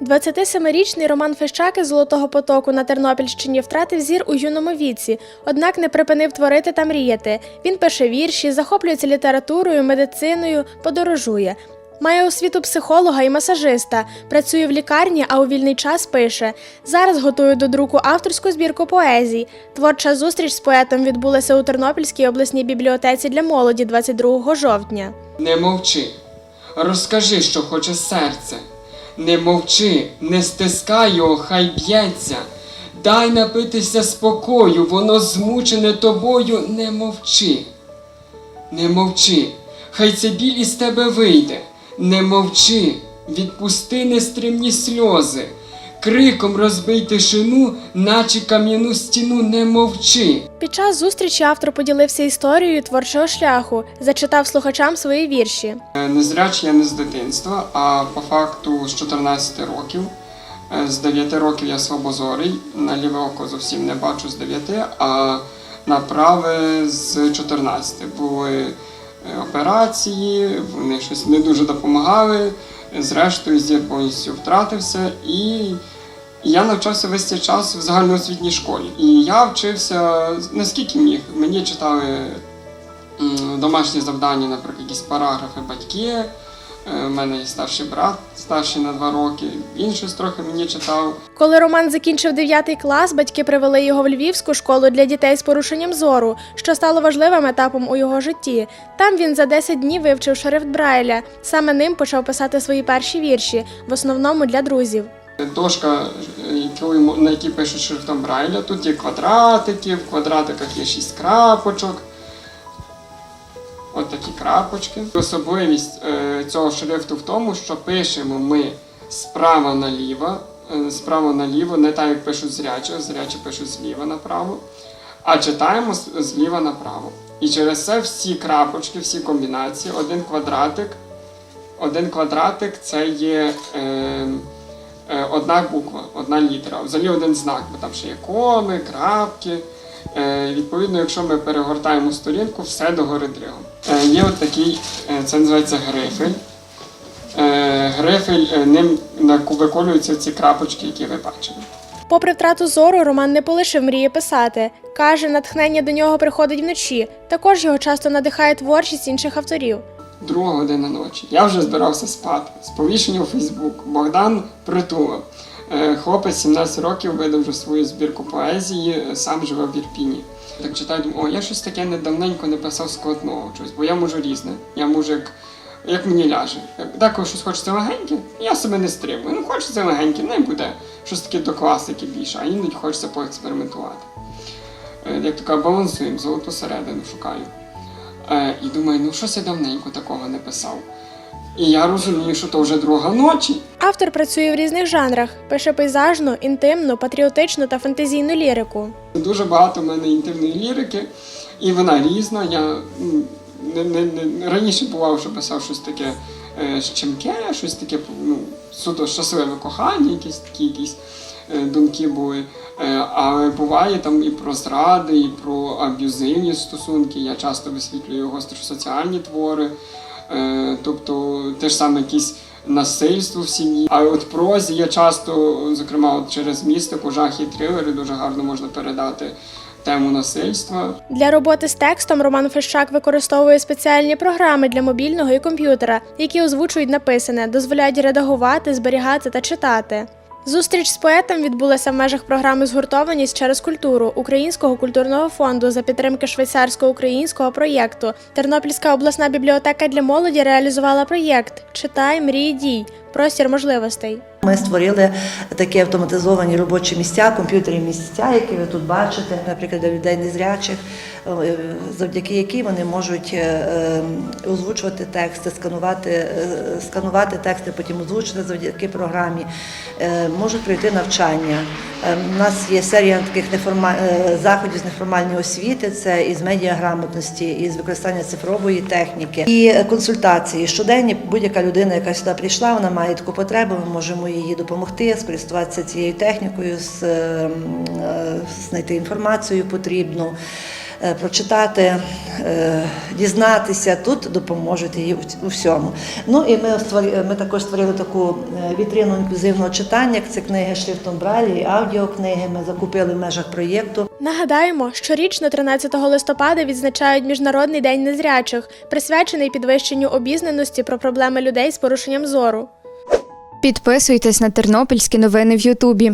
27-річний Роман Фещак із Золотого Потоку на Тернопільщині втратив зір у юному віці, однак не припинив творити та мріяти. Він пише вірші, захоплюється літературою, медициною, подорожує. Має освіту психолога і масажиста, працює в лікарні, а у вільний час пише. Зараз готує до друку авторську збірку поезій. Творча зустріч з поетом відбулася у Тернопільській обласній бібліотеці для молоді 22 жовтня. Не мовчи, розкажи, що хоче серце. Не мовчи, не стискай його, хай б'ється. Дай напитися спокою, воно змучене тобою, не мовчи. Не мовчи, хай це біль із тебе вийде. Не мовчи, відпусти нестримні сльози. Криком розбий тишину, наче кам'яну стіну, не мовчи. Під час зустрічі автор поділився історією творчого шляху, зачитав слухачам свої вірші. Е, Незрячий я не з дитинства, а по факту з 14 років. Е, З 9 років я слабозорий, на ліве око зовсім не бачу з 9, а на праве з 14. Були е, операції, вони щось не дуже допомагали. Зрештою, зір повністю втратився і я навчався весь цей час в загальноосвітній школі. І я вчився наскільки міг. Мені читали домашні завдання, наприклад, якісь параграфи батьки. Е, У мене є старший брат, старший на два роки. Він щось трохи мені читав. Коли Роман закінчив 9 клас, батьки привели його в Львівську школу для дітей з порушенням зору, що стало важливим етапом у його житті. Там він за 10 днів вивчив шрифт Брайля. Саме ним почав писати свої перші вірші, в основному для друзів. Дошка, на якій пишуть шрифтом Брайля. Тут є квадратики, в квадратиках є шість крапочок. Такі крапочки. Особливість е, цього шрифту в тому, що пишемо ми справа наліво, е, справа наліво, не так як пишуть зрячі, зрячі пишуть зліва направо, а читаємо зліва направо. І через це всі крапочки, всі комбінації, один квадратик, один квадратик це є. Е, е, одна буква, одна літера, взагалі один знак, бо там ще є коми, крапки. Е, відповідно, якщо ми перегортаємо сторінку, все догори дригом. Е, є от такий, е, це називається грифель. Грифель, ним виколюються ці крапочки, які ви бачили. Попри втрату зору, Роман не полишив мрії писати. Каже, натхнення до нього приходить вночі. Також його часто надихає творчість інших авторів. Друга година ночі. Я вже збирався спати. Сповіщення у Фейсбук. Богдан Притула. Е, Хлопець 17 років видав вже свою збірку поезії, е, сам живе в Ірпіні. Так читаю, думаю, о, я щось таке недавненько не писав складного чогось, бо я можу різне. Я можу як, як мені ляже. Деколи щось хочеться легеньке, я себе не стримую. Ну, хочеться легеньке, не буде щось таке до класики більше, а іноді хочеться поекспериментувати. Е, Як кажуть, балансуємо, золоту середину шукаю. І думаю, ну щось я давненько такого не писав. І я розумію, що то вже друга ночі. Автор працює в різних жанрах: пише пейзажну, інтимну, патріотичну та фантазійну лірику. Дуже багато в мене інтимної лірики, і вона різна. Я не, не, не, раніше бував, що писав щось таке е, щемке, щось таке ну, суто щасливе кохання, якісь такі якісь е, думки були. Е, але буває там і про зради, і про аб'юзивні стосунки. Я часто висвітлюю гостросоціальні твори. Е, те ж саме якісь насильство в сім'ї. А от прозі я часто, зокрема, от через містику, жах і трилери дуже гарно можна передати тему насильства. Для роботи з текстом Роман Фещак використовує спеціальні програми для мобільного і комп'ютера, які озвучують написане, дозволяють редагувати, зберігати та читати. Зустріч з поетом відбулася в межах програми Згуртованість через культуру Українського культурного фонду за підтримки швейцарсько-українського проєкту. Тернопільська обласна бібліотека для молоді реалізувала проєкт Читай, мрій, дій. Простір можливостей. Ми створили такі автоматизовані робочі місця, комп'ютері місця, які ви тут бачите, наприклад, для людей незрячих, завдяки яким вони можуть е, е, озвучувати тексти, сканувати, е, сканувати тексти, потім озвучити завдяки програмі, Е, можуть пройти навчання. Е, У нас є серія таких неформа- е, заходів з неформальної освіти, це із медіаграмотності, із використання цифрової техніки і е, консультації. Щоденні будь-яка людина, яка сюди прийшла, вона має таку потребу. Ми можемо їй допомогти, скористуватися цією технікою, з, е, м, е, знайти інформацію потрібну. Е, прочитати, е, дізнатися, тут допоможуть їй у- всьому. Ну і ми, створі- ми також створили таку е, вітрину інклюзивного читання. Це книги шрифтом Брайлі, і аудіокниги. Ми закупили в межах проєкту. Нагадаємо, щорічно 13 листопада відзначають Міжнародний день незрячих, присвячений підвищенню обізнаності про проблеми людей з порушенням зору. Підписуйтесь на тернопільські новини в Ютубі.